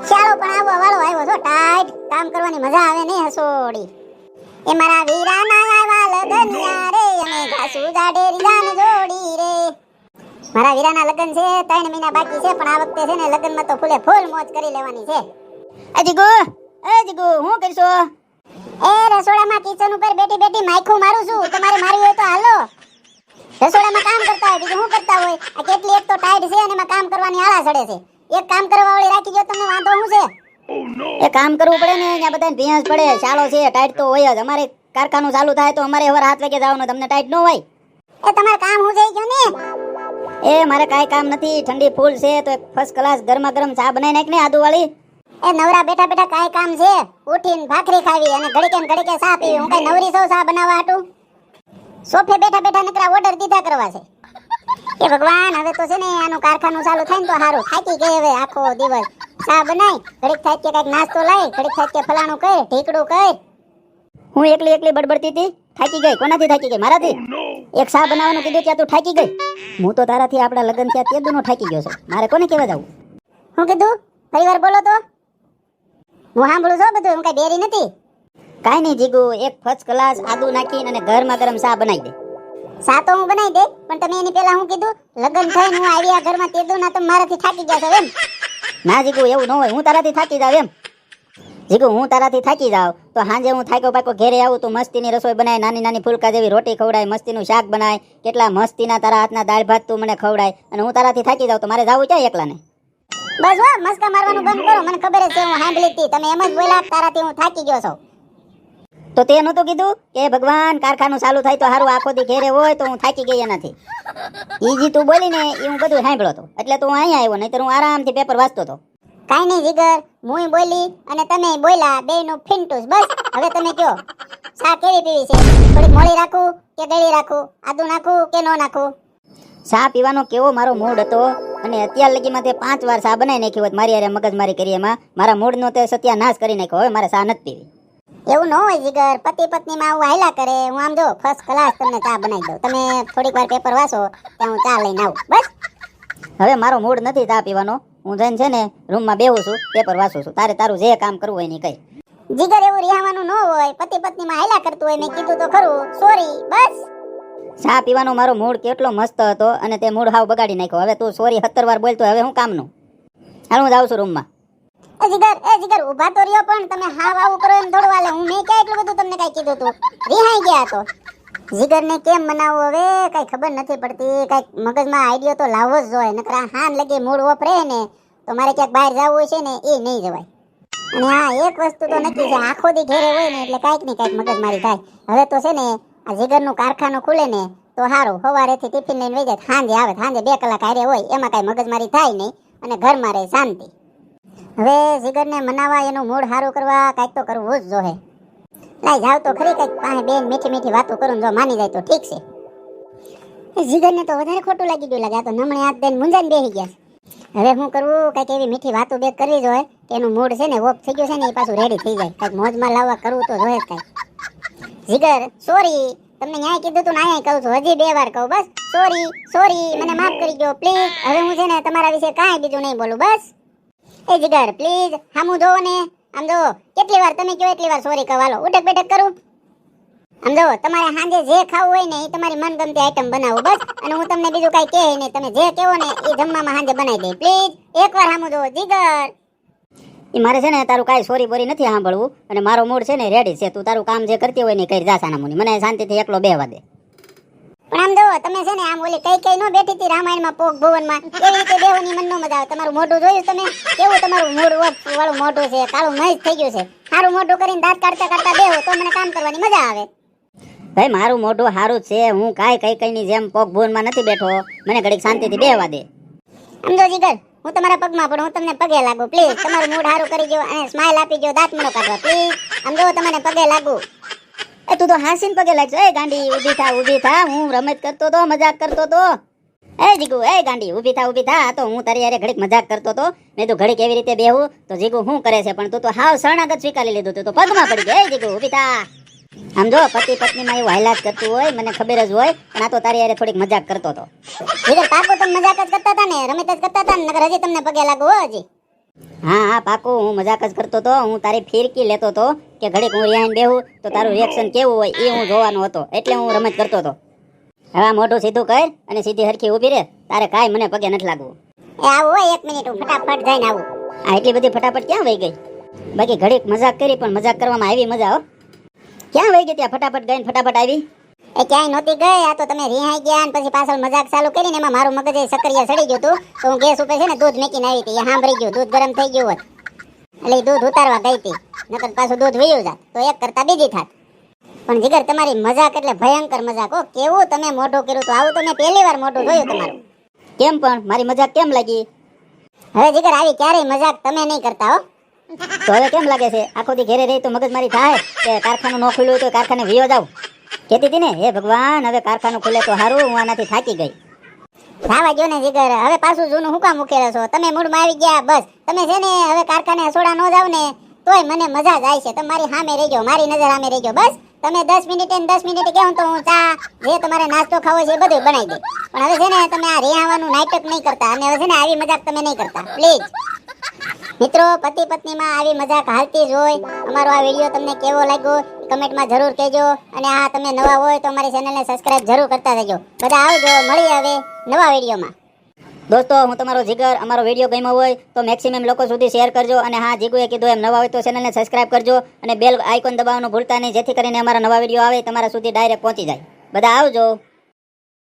ચાલો પણ આવો વાળો આવ્યો છો ટાઈટ કામ કરવાની મજા આવે ને હસોડી. એ મારા વીરાના આવ્યા લગનિયા રે અને ઘાસુ જાડે જાન જોડી રે. મારા વીરાના લગન છે ત્રણ મહિના બાકી છે પણ આ વખતે છે ને લગનમાં તો ફૂલે ફૂલ મોજ કરી લેવાની છે. અજીગુ અજીગુ હું કરશો? એ રસોડામાં કિચન ઉપર બેઠી બેઠી માઈખું મારું છું તમારે મારવી હોય તો હાલો. રસોડામાં કામ કરતા હોય બીજું શું કરતા હોય? આ કેટલી એક તો ટાઈટ છે અને એમાં કામ કરવાની આળા સડે છે. એક કામ કરવા વાળી રાખી જો તમને વાંધો શું છે? એ કામ કરવું પડે ને અહીંયા બધાને ભેંસ પડે ચાલો છે ટાઈટ તો હોય જ. અમારે કારખાનું ચાલુ થાય તો અમારે હવે હાથ વાગે જવાનું તમને ટાઈટ ન હોય. એ તમારે કામ હું જઈ ગયો ને? એ મારે કાંઈ કામ નથી ઠંડી ફૂલ છે તો એક ફર્સ્ટ ક્લાસ ગરમા ગરમ ચા બનાવી નાખ ને આદુ વાળી. એ નવરા બેઠા બેઠા કાંઈ કામ છે? ઉઠીને ભાખરી ખાવી અને ઘડીકે ને ઘડીકે ચા પીવી. હું કઈ નવરી સૌ ચા બનાવવા હાટું? સોફે બેઠા બેઠા નકરા ઓર્ડર દીધા કરવા છે. એ ભગવાન હવે તો છે ને આનું કારખાનું ચાલુ થાય ને તો સારું થાકી ગઈ હવે આખો દિવસ. ચા બનાય ઘડીક થાય કે કંઈક નાસ્તો લાય ઘડીક થાય કે ફલાણું કર ઢીકડું કર. હું એકલી એકલી બડબડતી હતી થાકી ગઈ. કોનાથી થાકી ગઈ? મારાથી? એક શા બનાવવાનું કીધું ત્યાં તું થાકી ગઈ? હું તો તારાથી આપણા લગ્ન થયા તે દુનો થાકી ગયો છું. મારે કોને કહેવા જવું? હું કીધું? પરિવાર બોલો તો. હું સાંભળું છું બધું હું કઈ ડેરી નથી. કાંઈ નહીં જીગુ એક ફર્સ્ટ ક્લાસ આદુ નાખીને અને ગરમા ગરમ ચા બનાવી દે. સા તો હું બનાવી દે પણ તમે એની પહેલા હું કીધું લગ્ન થઈને હું આવી આ ઘરમાં તેદું ના તમે મારાથી થાકી ગયા છો એમ. ના જીગુ એવું ન હોય હું તારાથી થાકી જાવ એમ. જીગુ હું તારાથી થાકી જાવ તો સાંજે હું થાક્યો પાકો ઘેરે આવું તો મસ્તીની રસોઈ બનાય નાની નાની ફુલકા જેવી રોટી ખવડાય મસ્તીનું શાક બનાય કેટલા મસ્તીના તારા હાથના દાળ ભાત તું મને ખવડાય અને હું તારાથી થાકી જાવ તો મારે જાવું ક્યાં એકલાને? બસ હો મસ્કા મારવાનું બંધ કરો મને ખબર જ છે હું સાંભળી હતી. તમે એમ જ બોલ્યા તારાથી હું થાકી ગયો છું. તો તે નહોતું કીધું કે ભગવાન કારખાનું ચાલુ થાય તો સારું આખો દી ઘેરે હોય તો હું થાકી ગઈ એનાથી. એ જે તું બોલી ને એ હું બધું સાંભળ્યો હતો એટલે તું અહીંયા આવ્યો નહીતર હું આરામથી પેપર વાંચતો હતો કાઈ નહીં જીગર હું બોલી અને તમે બોલ્યા બે નું ફિન્ટુસ બસ. હવે તમે કયો ચા કેવી પીવી છે? થોડીક મોળી રાખું કે ગળી રાખું? આદુ નાખું કે નો નાખું? ચા પીવાનો કેવો મારો મૂડ હતો? અને અત્યાર લગીમાં તે પાંચ વાર ચા બનાવી નાખ્યો હોત? મારી હારે મગજમારી કરી એમાં. મારા મૂડનો તે સત્યાનાશ કરી નાખ્યો. હવે મારે ચા નથી પીવી? એવું ન હોય જીગર. પતિ પત્ની માં આવું હાયલા કરે. હું આમ જો ફર્સ્ટ ક્લાસ તમને ચા બનાવી દઉં. તમે થોડીક વાર પેપર વાંચો ત્યાં હું ચા લઈને આવું. બસ. હવે મારો મૂડ નથી ચા પીવાનો. હું જઈને છે ને રૂમમાં બેહું છું પેપર વાંચું છું. તારે તારું જે કામ કરવું હોય નહીં કઈ. જીગર એવું રિહાવાનું ન હોય. પતિ પત્ની માં હાયલા કરતું હોય મેં કીધું તો ખરું. સોરી બસ. ચા પીવાનો મારો મૂડ કેટલો મસ્ત હતો અને તે મૂડ હાવ બગાડી નાખ્યો. હવે તું સોરી સત્તર વાર બોલતો હવે હું કામનું? હાલ હું જાઉં છું રૂમમાં. એ જીગર એ જીગર, ઊભા તો રહ્યો પણ તમે હાવ આવું કરો એમ થોડું વાલે હું મેં ક્યાં એટલું બધું તમને કઈ કીધું તું? રિહાઈ ગયા તો. જીગર ને કેમ મનાવવો હવે? કઈ ખબર નથી પડતી. કંઈક મગજમાં આઈડિયો તો લાવવો જ જોઈએ. નકર હાન લગે મૂળ વપરે ને, તો મારે ક્યાંક બહાર જવું છે ને, એ નહીં જવાય. અને હા એક વસ્તુ તો નક્કી છે. આખો દી ઘેરે હોય ને, એટલે કાંઈક ને કાંઈક મગજમારી થાય. હવે તો છે ને, આ જીગરનું કારખાનું ખુલે ને, તો સારું સવારેથી ટિફિન લઈને વહી જાય. સાંજે આવે. સાંજે બે કલાક હારે હોય. એમાં કાંઈ મગજમારી થાય નહીં. અને ઘરમાં રહે શાંતિ. હવે જીગરને મનાવા એનું મૂડ સારું કરવા કાંઈક તો કરવું જ જોહે. લાઈ જાવ તો ખરી કંઈક પાસે બેન મીઠી મીઠી વાતો કરું જો માની જાય તો ઠીક છે. જીગરને તો વધારે ખોટું લાગી ગયું લાગે, આ તો નમણે હાથ દઈને મુંજાને બેસી ગયા હવે હું કરવું? કંઈક એવી મીઠી વાતો બે કરવી જોઈએ કે એનું મૂડ છે ને ઓફ થઈ ગયું છે ને એ પાછું રેડી થઈ જાય. કંઈક મોજમાં લાવવા કરવું તો જોઈએ કઈ. જીગર સોરી તમને ન્યાય કીધું તું ને કહું છું. હજી બે વાર કહું, બસ. સોરી સોરી મને માફ કરી દો પ્લીઝ હવે હું છે ને તમારા વિશે કાંઈ બીજું નહીં બોલું, બસ. એ જીગર પ્લીઝ હામું જોવો ને. આમ જો, કેટલી વાર તમે કયો એટલી વાર સોરી કવાલો ઉઠક બેઠક કરું. આમ જો, તમારે સાંજે જે ખાવું હોય ને એ તમારી મનગમતી આઈટમ બનાવો, બસ. અને હું તમને બીજું કાંઈ કહે નહીં, તમે જે કહેવો ને એ જમવામાં સાંજે બનાવી દે. પ્લીઝ એકવાર હામું ધોવો જીગર. એ મારે છે ને તારું કાંઈ સોરી બોરી નથી સાંભળવું, અને મારો મૂડ છે ને રેડી છે. તું તારું કામ જે કરતી હોય ને કઈ જા સાના મને શાંતિથી એકલો બે દે. પણ આમ જો તમે છે ને આમ ઓલી કઈ કઈ નો બેઠી હતી રામાયણમાં પોક ભુવનમાં એવી રીતે બેહોની મન નો મજા આવે. તમારું મોઢું જોયું તમે? કેવું તમારું મૂળ વાળું મોઢું છે? કાળું મહી થઈ ગયું છે. સારું મોઢું કરીને દાંત કાઢતા કાઢતા બેહો તો મને કામ કરવાની મજા આવે. ભાઈ મારું મોઢું સારું છે. હું કાંઈ કઈ કઈની જેમ પોક ભૂનમાં નથી બેઠો. મને ઘડીક શાંતિથી બેહવા દે. સમજો જીગર હું તમારા પગમાં પડું હું તમને પગે લાગુ પ્લીઝ. તમારું મૂડ સારું કરી દો અને સ્માઈલ આપી દો દાંત મનો કાઢવા પ્લીઝ. આમ જો તમને પગે લાગુ. એ, તું તો હાસીને પગે લાગશો એ, ગાંડી, ઊભી થા ઊભી થા. હું રમત કરતો તો, મજાક કરતો તો. એ, જીગુ, એ, ગાંડી, ઊભી થા ઊભી થા. તો હું તારી યારે ઘડીક મજાક કરતો તો. મેં તું ઘડીક એવી રીતે બેહું. તો જીગુ શું કરે છે? પણ તું તો હાવ શરણાગત સ્વીકારી લીધું તું. તો પગમાં પડી ગયો એ, જીગુ, ઊભી થા. આમ જો, પતિ પત્નીમાં એવું હાઈલાજ કરતું હોય, મને ખબર જ હોય, પણ આ તો તારી યારે થોડીક મજાક કરતો તો. જીગર પાકો તમે મજાક જ કરતા હતા ને? રમત જ કરતા હતા ને? નગર હજી તમને પગે લાગુ હો, હજી. હા હા પાકું હું મજાક જ કરતો તો હું તારી ફિરકી લેતો તો કે ઘડીક હું રિહાઈને બેહું તો તારું રિએક્શન કેવું હોય એ હું જોવાનો હતો. એટલે હું રમત કરતો હતો. હવે મોઢું સીધું કર અને સીધી હરખી ઊભી રહે. તારે કાંઈ મને પગે નથી લાગવું. એ આવું હોય એક મિનિટ હું ફટાફટ જઈને આવું. આ એટલી બધી ફટાફટ ક્યાં વહી ગઈ? બાકી ઘડીક મજાક કરી પણ મજાક કરવામાં આવી મજા હો. ક્યાં વહી ગઈ ત્યાં ફટાફટ ગઈ ને ફટાફટ આવી? એ ક્યાંય નહોતી ગઈ, આ તો તમે રિહાઈ ગયા અને પછી પાછળ મજાક ચાલુ કરીને એમાં મારું મગજ સક્રિય સડી ગયું હતું. તો હું ગેસ ઉપર છે ને દૂધ મેકીને આવી હતી, એ સાંભળી ગયું, દૂધ ગરમ થઈ ગયું હોત. એટલે દૂધ ઉતારવા ગઈ હતી. નકર પાછું દૂધ વયું જાત. તો એક કરતા બીજી થાત. પણ જીગર, તમારી મજાક એટલે ભયંકર મજાક હો. કેવું તમે મોઢું કર્યું તો આવું તો મેં પહેલી વાર મોઢું જોયું તમારું. કેમ પણ? મારી મજાક કેમ લાગી? હવે જીગર, આવી ક્યારેય મજાક તમે નહીં કરતા હો. તો હવે કેમ લાગે છે? આખો દી ઘેરે રહી તો મગજ મારી થાય? કે કારખાનું ન હોય તો કારખાને વિયો જાવ કહેતી હતી ને, હે ભગવાન, હવે કારખાનું ખુલે તો સારું હું આનાથી થાકી ગઈ. ખાવા ગયો ને જીગર, હવે પાછું જૂનું હું કામ મૂકેલો છો? તમે મૂડમાં આવી ગયા, બસ. તમે છે ને, હવે કારખાને હસોડા ન જાવ ને, તોય મને મજા જ આવશે. તમે મારી સામે રહેજો, મારી નજર સામે રહેજો, બસ. તમે દસ મિનિટે દસ મિનિટે કહો તો હું ચા, જે તમારે નાસ્તો ખાવો છે એ બધું બનાવી દે. પણ હવે છે ને, તમે આ રેહાવાનું નાટક નહીં કરતા અને હવે છે ને, આવી મજાક તમે નહીં કરતા. પ્લીઝ. મિત્રો પતિ પત્નીમાં આવી મજાક હાલતી જ હોય. અમારો આ વીડિયો તમને કેવો લાગ્યો? કમેન્ટમાં જરૂર કહેજો અને આ તમે નવા હોય તો અમારી ચેનલને સબસ્ક્રાઇબ જરૂર કરતા રહેજો. બધા આવજો, મળીએ હવે નવા વિડીયોમાં. દોસ્તો, હું તમારો જીગર, અમારો વીડિયો ગમ્યો હોય તો મેક્સિમમ લોકો સુધી શેર કરજો અને હા, જીગુએ કીધું એમ, નવા હોય તો ચેનલને સબસ્ક્રાઇબ કરજો અને બેલ આઇકોન દબાવવાનું ભૂલતા નહીં, જેથી કરીને અમારા નવા વીડિયો આવે, તમારા સુધી ડાયરેક્ટ પહોંચી જાય. બધા આવજો.